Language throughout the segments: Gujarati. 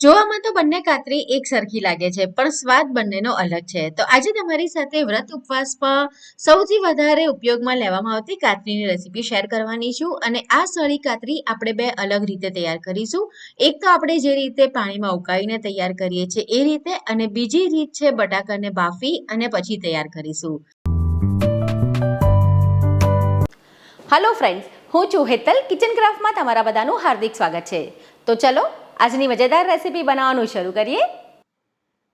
જોવામાં તો બંને કાતરી એક સરખી લાગે છે, પણ સ્વાદ બંનેનો અલગ છે. તો આજે તમારી સાથે વ્રત ઉપવાસમાં સૌથી વધારે ઉપયોગમાં લેવામાં આવતી કાતરીની રેસીપી શેર કરવાની છું અને આ સળી કાતરી આપણે બે અલગ રીતે તૈયાર કરીશું. એક તો આપણે જે રીતે પાણીમાં ઉકાળીને તૈયાર કરીએ છીએ એ રીતે અને બીજી રીત છે બટાકાને બાફી અને પછી તૈયાર કરીશું. હલો ફ્રેન્ડ્સ હું છું હેતલ કિચન ક્રાફ્ટમાં તમારા બધાનું હાર્દિક સ્વાગત છે. તો ચલો આજની મજેદાર રેસીપી બનાવવાનું શરૂ કરીએ.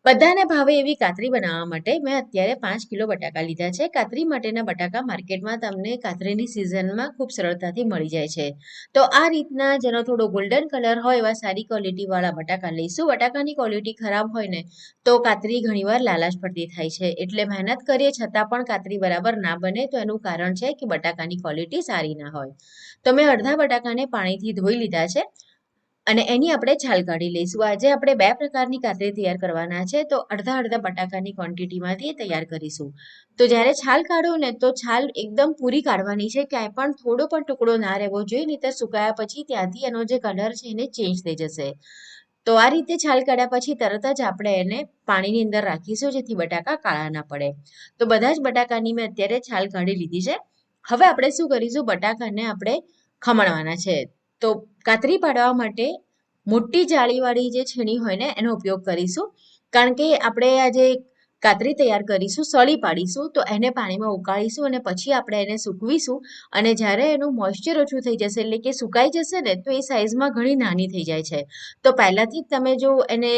બધાને ભાવે એવી કાતરી બનાવવા માટે મેં અત્યારે પાંચ કિલો બટાકા લીધા છે. કાતરી માટેના બટાકા માર્કેટમાં તમને કાતરીની સિઝનમાં ખૂબ સરળતાથી મળી જાય છે. તો આ રીતના જેનો થોડો ગોલ્ડન કલર હોય એવા સારી ક્વોલિટીવાળા બટાકા લઈશું. બટાકાની ક્વોલિટી ખરાબ હોય ને તો કાતરી ઘણીવાર લાલાશ પડતી થાય છે. એટલે મહેનત કરીએ છતાં પણ કાતરી બરાબર ના બને તો એનું કારણ છે કે બટાકાની ક્વોલિટી સારી ના હોય. તો મેં અડધા બટાકાને પાણીથી ધોઈ લીધા છે. અને એની આપણે છાલ કાઢી લઈશું. આજે આપણે બે પ્રકારની કાતરી તૈયાર કરવાના છે, તો અડધા અડધા બટાકાની ક્વોન્ટિટીમાંથી તૈયાર કરીશું. તો જ્યારે છાલ કાઢો ને, તો છાલ એકદમ પૂરી કાઢવાની છે, ક્યાંય પણ થોડો પણ ટુકડો ના રહેવો જોઈએ નહીં તો સુકાયા પછી ત્યાંથી એનો જે કલર છે એને ચેન્જ થઈ જશે. તો આ રીતે છાલ કાઢ્યા પછી તરત જ આપણે એને પાણીની અંદર રાખીશું, જેથી બટાકા કાળા ના પડે. તો બધા જ બટાકાની મેં અત્યારે છાલ કાઢી લીધી છે. હવે આપણે શું કરીશું? બટાકાને આપણે ખમણવાના છે. તો કાતરી પાડવા માટે મોટી જાળીવાળી જે છીણી હોય ને, એનો ઉપયોગ કરીશું. કારણ કે આપણે આ જે કાતરી તૈયાર કરીશું, સળી પાડીશું, તો એને પાણીમાં ઉકાળીશું અને પછી આપણે એને સૂકવીશું. અને જ્યારે એનું મોઇશ્ચર ઓછું થઈ જશે, એટલે કે સુકાઈ જશે ને, તો એ સાઇઝમાં ઘણી નાની થઈ જાય છે. તો પહેલાંથી જ તમે જો એને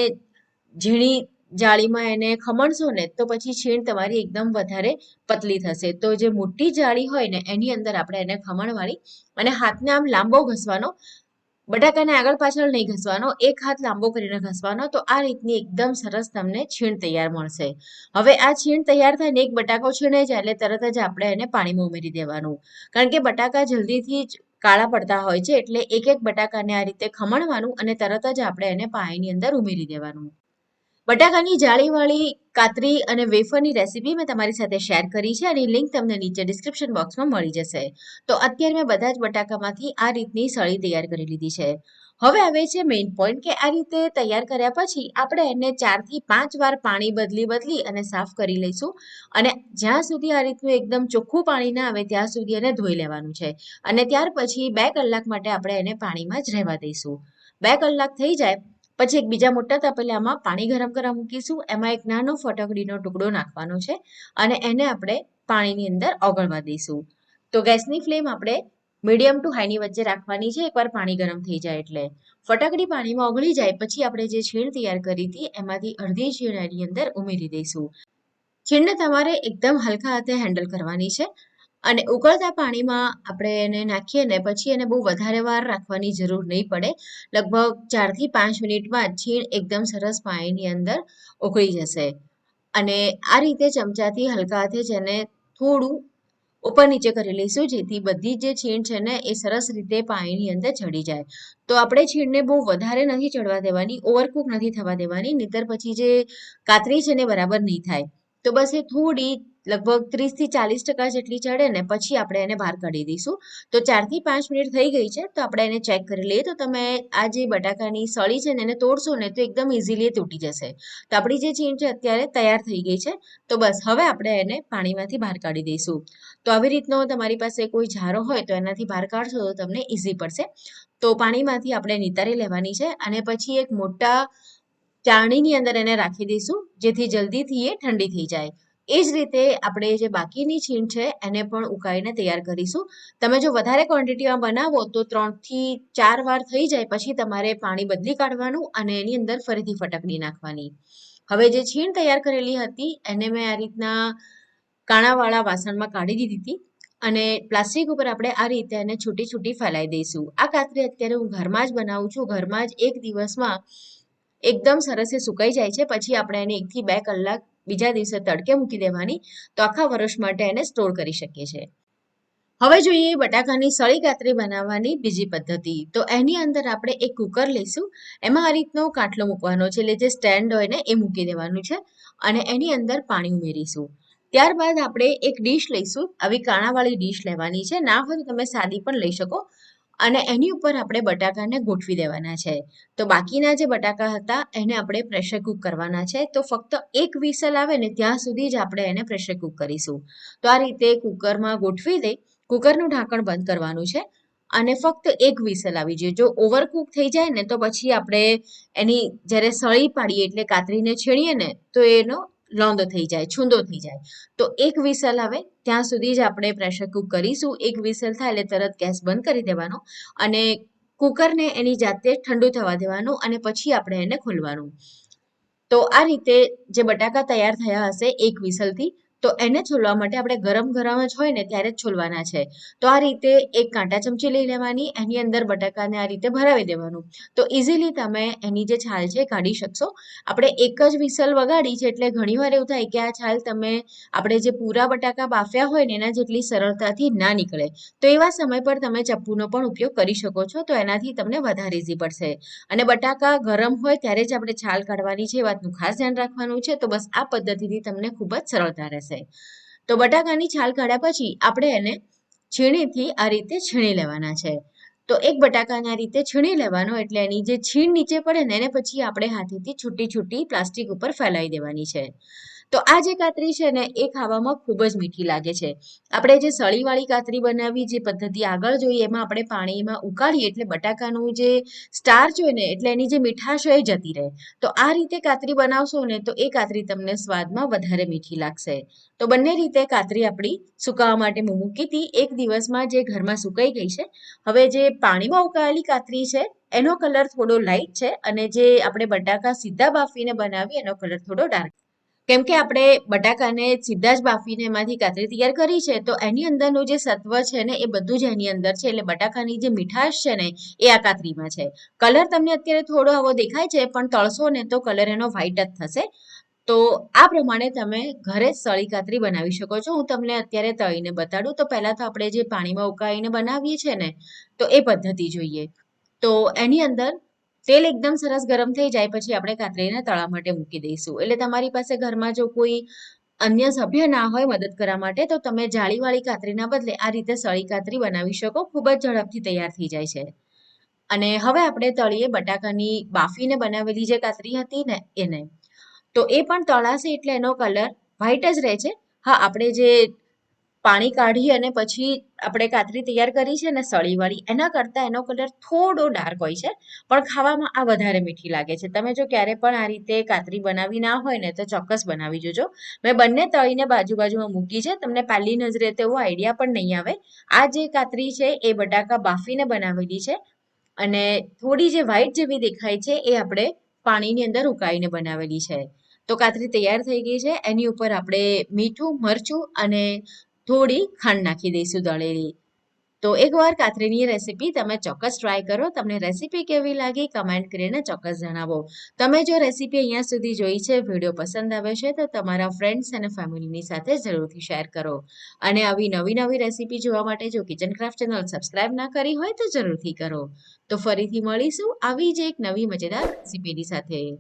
ઝીણી જાળીમાં એને ખમણશો ને, તો પછી છીણ તમારી એકદમ વધારે પતલી થશે. તો જે મોટી જાળી હોય ને, એની અંદર આપણે એને ખમણવાની અને હાથને આમ લાંબો ઘસવાનો, બટાકાને આગળ પાછળ નહીં ઘસવાનો, એક હાથ લાંબો કરીને ઘસવાનો, તો આ રીતની એકદમ સરસ તમને છીણ તૈયાર મળશે. હવે આ છીણ તૈયાર થાય ને એક બટાકો છીણે જાય, એટલે તરત જ આપણે એને પાણીમાં ઉમેરી દેવાનું. કારણ કે બટાકા જલ્દીથી જ કાળા પડતા હોય છે, એટલે એક એક બટાકાને આ રીતે ખમણવાનું અને તરત જ આપણે એને પાણીની અંદર ઉમેરી દેવાનું. બટાકાની જાળીવાળી કાતરી અને વેફરની રેસીપી મેં તમારી સાથે શેર કરી છે અને લિંક તમને નીચે ડિસ્ક્રિપ્શન બોક્સમાં મળી જશે. તો અત્યારે મેં બધા જ બટાકામાંથી આ રીતની સળી તૈયાર કરી લીધી છે. હવે આવે છે મેઇન પોઈન્ટ કે આ રીતે તૈયાર કર્યા પછી આપણે એને ચારથી પાંચ વાર પાણી બદલી બદલી અને સાફ કરી લઈશું અને જ્યાં સુધી આ રીતનું એકદમ ચોખ્ખું પાણી ના આવે ત્યાં સુધી એને ધોઈ લેવાનું છે અને ત્યાર પછી બે કલાક માટે આપણે એને પાણીમાં જ રહેવા દઈશું. બે કલાક થઈ જાય પછી એક બીજા મોટા તપેલામાં પાણી ગરમ કરવા મૂકીશું. એમાં એક નાનો ફટકડીનો ટુકડો નાખવાનો છે અને એને આપણે પાણીની અંદર ઓગળવા દઈશું. તો ગેસની ફ્લેમ આપણે મીડિયમ ટુ હાઈની વચ્ચે રાખવાની છે. એકવાર પાણી ગરમ થઈ જાય એટલે. ફટાકડી પાણીમાં ઓગળી જાય પછી આપણે જે છીણ તૈયાર કરી હતી એમાંથી અડધી છીણ એની અંદર ઉમેરી દઈશું. છીણને તમારે એકદમ હલકા હાથે હેન્ડલ કરવાની છે. અને ઉકળતા પાણીમાં આપણે એને નાખીએ ને પછી એને બહુ વધારે વાર રાખવાની જરૂર નહીં પડે. લગભગ ચારથી પાંચ મિનિટમાં છીણ એકદમ સરસ પાણીની અંદર ઉકળી જશે. અને આ રીતે ચમચાથી હલકા હાથે જ એને થોડું ઉપર નીચે કરી લઈશું, જેથી બધી જ છીણ છે ને એ સરસ રીતે પાણીની અંદર ચડી જાય. તો આપણે છીણને બહુ વધારે નથી ચડવા દેવાની ઓવરકુક નથી થવા દેવાની, નહીતર પછી જે કાતરી છે ને બરાબર નહીં થાય. તો બસ એ થોડી લગભગ ત્રીસથી ચાલીસ ટકા જેટલી ચડે ને પછી આપણે એને બહાર કાઢી દઈશું. તો ચારથી પાંચ મિનિટ થઈ ગઈ છે, તો આપણે એને ચેક કરી લઈએ. તો તમે આ જે બટાકાની સળી છે ને એને તોડશો ને તો એકદમ ઇઝીલી તૂટી જશે. તો આપણી જે ચીણ છે અત્યારે તૈયાર થઈ ગઈ છે. તો બસ, હવે આપણે એને પાણીમાંથી બહાર કાઢી દઈશું. તો આવી રીતનો તમારી પાસે કોઈ ઝારો હોય તો એનાથી બહાર કાઢશો તો તમને ઇઝી પડશે. તો પાણીમાંથી આપણે નિતારી લેવાની છે અને પછી એક મોટા ચાણીની અંદર એને રાખી દઈશું, જેથી જલ્દીથી એ ઠંડી થઈ જાય. એ જ રીતે આપણે જે બાકીની છીણ છે, એને પણ ઉકાળીને તૈયાર કરીશું. તમે જો વધારે ક્વોન્ટિટીમાં બનાવો તો ત્રણથી ચાર વાર થઈ જાય, પછી તમારે પાણી બદલી કાઢવાનું અને એની અંદર ફરીથી ફટકડી નાખવાની. હવે જે છીણ તૈયાર કરેલી હતી, એને મેં આ રીતના કાણાવાળા વાસણમાં કાઢી દીધી હતી અને પ્લાસ્ટિક ઉપર આપણે આ રીતે એને છૂટી છૂટી ફેલાઈ દઈશું. આ કાતરી અત્યારે હું ઘરમાં જ બનાવું છું. ઘરમાં જ એક દિવસમાં એકદમ સરસ એ સુકાઈ જાય છે. પછી આપણે એને એકથી બે કલાક બીજા દિવસે તડકે મૂકી દેવાની. તો આખા વર્ષ માટે એને સ્ટોર કરી શકીએ છીએ. હવે જોઈએ બટાકાની સળી કાતરી બનાવવાની બીજી પદ્ધતિ. તો એની અંદર આપણે એક કુકર લઈશું. એમાં આ રીતનો કાટલો મૂકવાનો છે. એટલે જે સ્ટેન્ડ હોય ને એ મૂકી દેવાનું છે. અને એની અંદર પાણી ઉમેરીશું. ત્યારબાદ આપણે એક ડીશ લઈશું. આવી કાણાવાળી ડીશ લેવાની છે. ના હોય તો તમે સાદી પણ લઈ શકો. અને એની ઉપર આપણે બટાકાને ગોઠવી દેવાના છે. તો બાકીના જે બટાકા હતા, એને આપણે પ્રેશર કૂક કરવાના છે. તો ફક્ત એક વિસલ આવે ને, ત્યાં સુધી જ આપણે એને પ્રેશર કૂક કરીશું. તો આ રીતે કુકરમાં ગોઠવી દઈ, કુકરનું ઢાંકણ બંધ કરવાનું છે. અને ફક્ત એક વિસલ આવી જોઈએ જો ઓવરકુક થઈ જાય ને, તો પછી આપણે એની જ્યારે સળી પાડીએ, એટલે કાતરીને છીણીએ ને, તો એનો લોંદો થઈ જાય, છૂંદો થઈ જાય. તો એક વિસલ આવે, ત્યાં સુધી જ આપણે પ્રેશર કુક કરીશું. એક વિસલ થાય એટલે તરત ગેસ બંધ કરી દેવાનો અને કુકરને એની જાતે ઠંડુ થવા દેવાનું અને પછી આપણે એને ખોલવાનું. તો આ રીતે જે બટાકા તૈયાર થયા હશે એક વિસલથી તો એને છોલવા માટે આપણે ગરમ ગરમ જ હોય ને ત્યારે જ છોલવાના છે. તો આ રીતે એક કાંટા ચમચી લઈ લેવાની, એની અંદર બટાકાને આ રીતે ભરાવી દેવાનું. તો ઇઝીલી તમે એની જે છાલ છે કાઢી શકશો. આપણે એક જ વિસલ વગાડી છે એટલે ઘણીવાર એવું થાય કે આ છાલ તમે આપણે જે પૂરા બટાકા બાફ્યા હોય ને એના જેટલી સરળતાથી ના નીકળે. તો એવા સમય પર તમે ચપ્પુનો પણ ઉપયોગ કરી શકો છો, તો એનાથી તમને વધારે ઇઝી પડશે. અને બટાકા ગરમ હોય ત્યારે જ આપણે છાલ કાઢવાની છે એ વાતનું ખાસ ધ્યાન રાખવાનું છે. તો બસ આ પદ્ધતિથી તમને ખૂબ જ સરળતા રહેશે. તો બટાકાની છાલ કાઢ્યા પછી આપણે એને છીણીથી આ રીતે છીણી લેવાના છે. તો એક બટાકાને આ રીતે છીણી લેવાનો એટલે એની જે છીણ નીચે પડે ને એને પછી આપણે હાથેથી છૂટી છૂટી પ્લાસ્ટિક ઉપર ફેલાવી દેવાની છે. તો આ જે કાતરી છે ને, એ ખાવામાં ખૂબ જ મીઠી લાગે છે. આપણે જે સળીવાળી કાતરી બનાવી, જે પદ્ધતિ આગળ જોઈએ, એમાં આપણે પાણીમાં ઉકાળીએ એટલે બટાકાનું જે સ્ટાર્ચ હોય ને, એટલે એની જે મીઠાશ હોય એ જતી રહે. તો આ રીતે કાતરી બનાવશો ને, તો એ કાતરી તમને સ્વાદમાં વધારે મીઠી લાગશે. તો બંને રીતે કાતરી આપણી સુકાવા માટે હું મૂકી હતી એક દિવસમાં જે ઘરમાં સુકાઈ ગઈ છે, હવે જે પાણીમાં ઉકાળેલી કાતરી છે, એનો કલર થોડો લાઇટ છે, અને જે આપણે બટાકા સીધા બાફીને બનાવી એનો કલર થોડો ડાર્ક કેમ કે આપણે બટાકાને સીધા જ બાફીને એમાંથી કાતરી તૈયાર કરી છે, તો એની અંદરનું જે સત્વ છે ને, એ બધું જ એની અંદર છે, એટલે બટાકાની જે મીઠાશ છે ને, એ આ કાતરીમાં છે. કલર તમને અત્યારે થોડો આવો દેખાય છે, પણ તળશો ને, તો કલર એનો વ્હાઈટ જ થશે. તો આ પ્રમાણે તમે ઘરે સળી કાતરી બનાવી શકો છો. હું તમને અત્યારે તળીને બતાડું, તો પહેલાં તો આપણે જે પાણીમાં ઉકાળીને બનાવીએ છીએ ને, તો એ પદ્ધતિ જોઈએ. તો એની અંદર તેલ એકદમ સરસ ગરમ થઈ જાય પછી આપણે કાતરીને તળા માટે મૂકી દઈશું. એટલે તમારી પાસે ઘરમાં જો કોઈ અન્ય સભ્ય ના હોય મદદ કરવા માટે, તો તમે જાળીવાળી કાતરીના બદલે આ રીતે સળી કાતરી બનાવી શકો. ખૂબ જ ઝડપથી તૈયાર થઈ જાય છે. અને હવે આપણે તળીએ બટાકાની બાફીને બનાવેલી જે કાતરી હતી ને, એને. તો એ પણ તળાશે એટલે એનો કલર વ્હાઈટ જ રહે છે. હા, આપણે જે પાણી કાઢી અને પછી આપણે કાતરી તૈયાર કરી છે ને સળીવાળી એના કરતાં એનો કલર થોડો ડાર્ક હોય છે, પણ ખાવામાં આ વધારે મીઠી લાગે છે. તમે જો ક્યારે પણ આ રીતે કાતરી બનાવી ના હોય ને તો ચોક્કસ બનાવી જોજો. મેં બંને તળીને બાજુ બાજુમાં મૂકી છે, તમને પહેલી નજરે તેવો આઈડિયા પણ નહીં આવે. આ જે કાતરી છે એ બટાકા બાફીને બનાવેલી છે અને થોડી જે વ્હાઈટ જેવી દેખાય છે એ આપણે પાણીની અંદર ઉકાળીને બનાવેલી છે. તો કાતરી તૈયાર થઈ ગઈ છે, એની ઉપર આપણે મીઠું, મરચું અને થોડી ખાંડ નાખી દઈશું દળેલી. તો એકવાર કાતરીની રેસીપી તમે ચોક્કસ ટ્રાય કરો. તમને રેસીપી કેવી લાગી કમેન્ટ કરીને ચોક્કસ જણાવો. તમે જો રેસીપી અહીંયા સુધી જોઈ છે વીડિયો પસંદ આવે છે, તો તમારા ફ્રેન્ડ્સ અને ફેમિલીની સાથે જરૂરથી શેર કરો. અને આવી નવી નવી રેસીપી જોવા માટે જો કિચન ક્રાફ્ટ ચેનલ સબસ્ક્રાઇબ ના કરી હોય તો જરૂરથી કરો. તો ફરીથી મળીશું આવી જ એક નવી મજેદાર રેસીપીની સાથે.